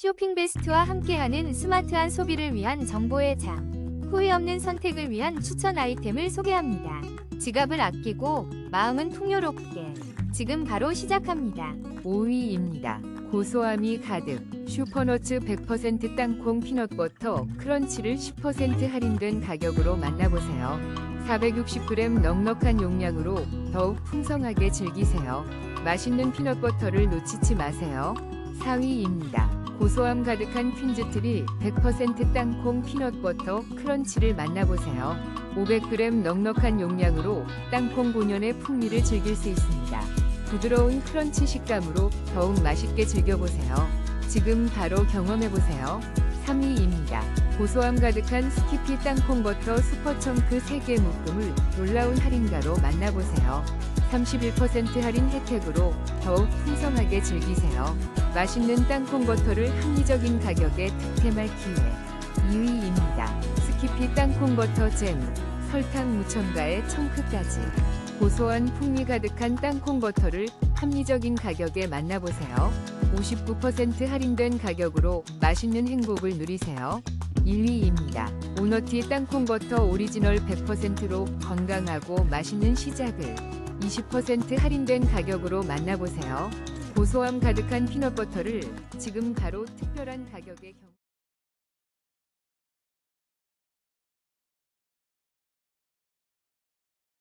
쇼핑 베스트와 함께하는 스마트한 소비를 위한 정보의 장. 후회 없는 선택을 위한 추천 아이템을 소개합니다. 지갑을 아끼고 마음은 풍요롭게. 지금 바로 시작합니다. 5위입니다. 고소함이 가득 슈퍼너츠 100% 땅콩 피넛버터 크런치를 10% 할인된 가격으로 만나보세요. 460g 넉넉한 용량으로 더욱 풍성하게 즐기세요. 맛있는 피넛버터를 놓치지 마세요. 4위입니다. 고소함 가득한 퀸즈트리 100% 땅콩 피넛버터 크런치를 만나보세요. 500g 넉넉한 용량으로 땅콩 본연의 풍미를 즐길 수 있습니다. 부드러운 크런치 식감으로 더욱 맛있게 즐겨보세요. 지금 바로 경험해보세요. 3위입니다. 고소함 가득한 스키피 땅콩 버터 슈퍼청크 3개 묶음을 놀라운 할인가로 만나보세요. 31% 할인 혜택으로 더욱 풍성하게 즐기세요. 맛있는 땅콩 버터를 합리적인 가격에 득템할 기회. 2위입니다. 스키피 땅콩 버터 잼, 설탕 무첨가에 청크까지. 고소한 풍미 가득한 땅콩 버터를 합리적인 가격에 만나보세요. 59% 할인된 가격으로 맛있는 행복을 누리세요. 1위입니다. 오너티 땅콩 버터 오리지널 100%로 건강하고 맛있는 시작을 20% 할인된 가격으로 만나보세요. 고소함 가득한 피넛버터를 지금 바로 특별한 가격에 경...